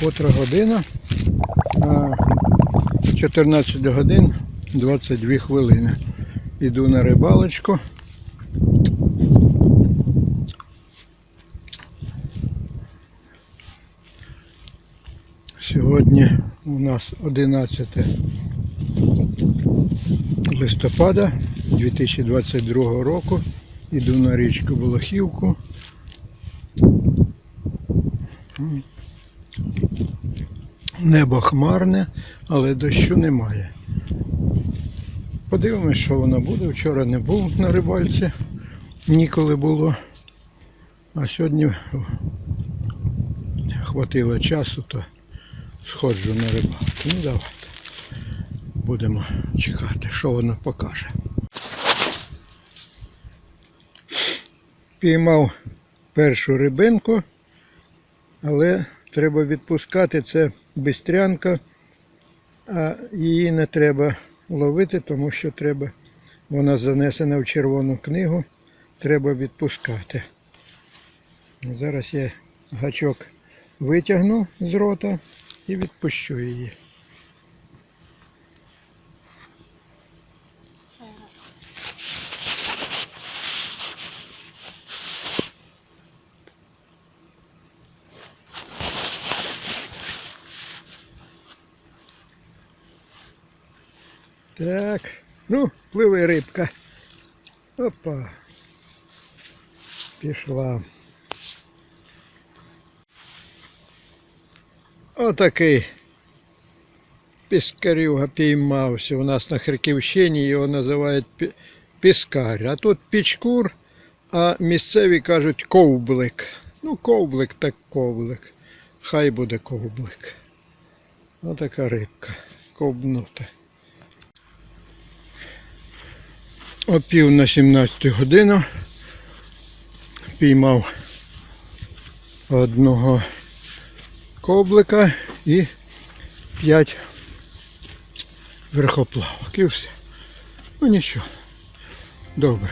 Котра година? А, 14 годин 22 хвилини. Іду на рибалочку. Сьогодні у нас 11 листопада 2022 року. Іду на річку Болохівку. Небо хмарне, але дощу немає. Подивимось, що воно буде. Вчора не був на рибальці, ніколи було. А сьогодні хватило часу, то сходжу на рибалку. Ну давайте. Будемо чекати, що воно покаже. Піймав першу рибинку, але треба відпускати. Це бистрянка, а її не треба ловити, тому що треба, вона занесена в червону книгу, треба відпускати. Зараз я гачок витягну з рота і відпущу її. Так, ну, пливе рибка. Опа. Пішла. Отакий піскарюга піймався. У нас на Харківщині його називають пі- піскар. А тут пічкур, а місцеві кажуть ковблик. Ну, ковблик так ковблик. Хай буде ковблик. Отака рибка. Ковбнута. О пів на 17 годину піймав одного коблика і п'ять верхоплавок. І все. Ну нічого. Добре.